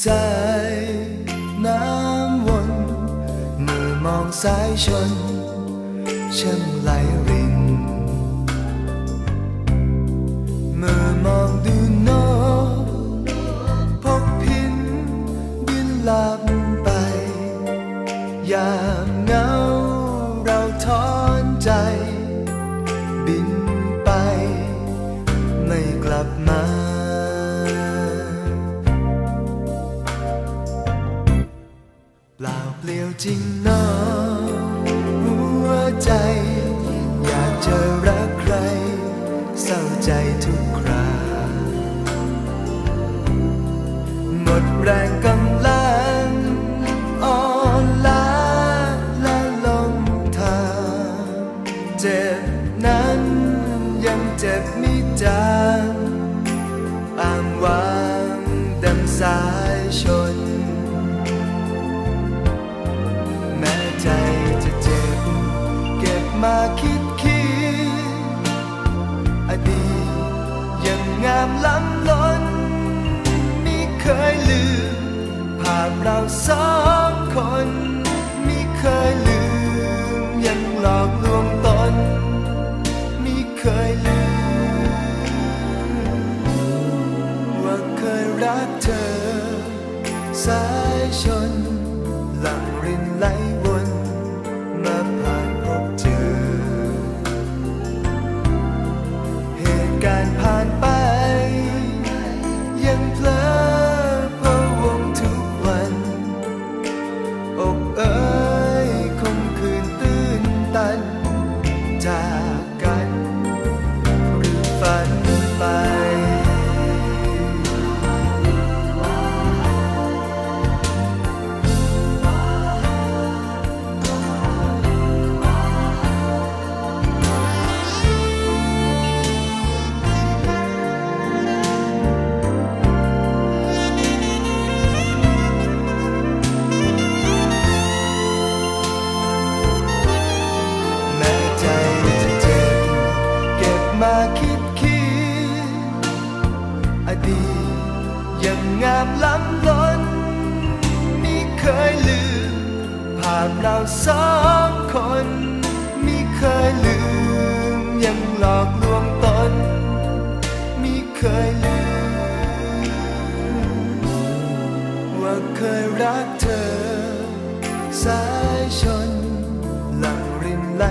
สายน้ำวนเมื่อมองสายชนช่างไหลริน จริงเนอหัวใจ อยากจะรักใคร เศร้าใจทุกคราหมดแรงกำลังอ่อนล้าและลงทางเจ็บนั้นยังเจ็บไม่จางอ้างวางดังสายชน มาคิดคิดอดีตยังงามล้ำล้นไม่เคยลืมภาพเราสองคนไม่เคยลืมยังหลอกลวงตนไม่เคยลืม ว่าเคยรักเธอสา มาคิดคิด อดีตยังงามล้ำล้นม่เคยลืมภาพเราสองคนม่เคยลืม ยังหลอกลวงตนม่เคยลืม ว่าเคยรักเธอ สายชนหลังรินไหล